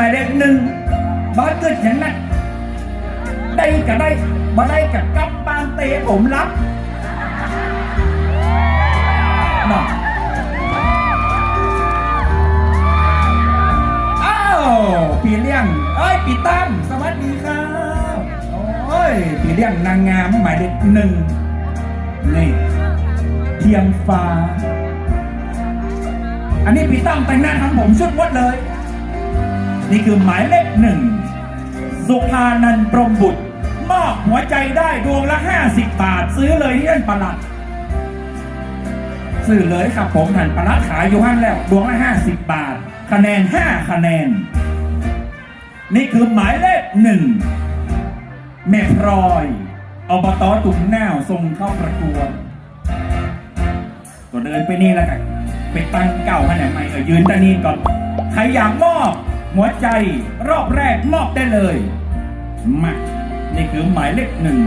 หมายเลขหนึ่งบ้านเกิดอย่านั้นได้ก็ได้มาได้กับกำปานเตะผมรับน่ะอ้าวปีเลี้ยงเอ้ยปีตั้มสวัสดีครับโอ้ยปีเลี้ยงนางงามหมายเลขหนึ่งนี่เทียมฟ้า อันนี้พี่ตั้มแต่งหน้าทำผมชุดวัดเลย นี่คือหมายเลขหนึ่งสุภานันท์พรมบุตร มอบหัวใจได้ดวงละ 50 บาท ซื้อเลยที่นั่นประหลัด ซื้อเลยครับผมหันประหลัดขายอยู่ห้างแล้ว ดวงละ 50 บาท คะแนน 5 คะแนน นี่คือหมายเลขหนึ่งแม่พลอยอบตตุ่มแนวส่งเข้าประกวดก็เดินไปนี่แล้วกันไปตั้งเก่าขนาดไหนเออยืนตานีก่อนใครอยากมอบ หัวใจรอบแรกมอบได้เลยมานี่คือหมายเลขหนึ่ง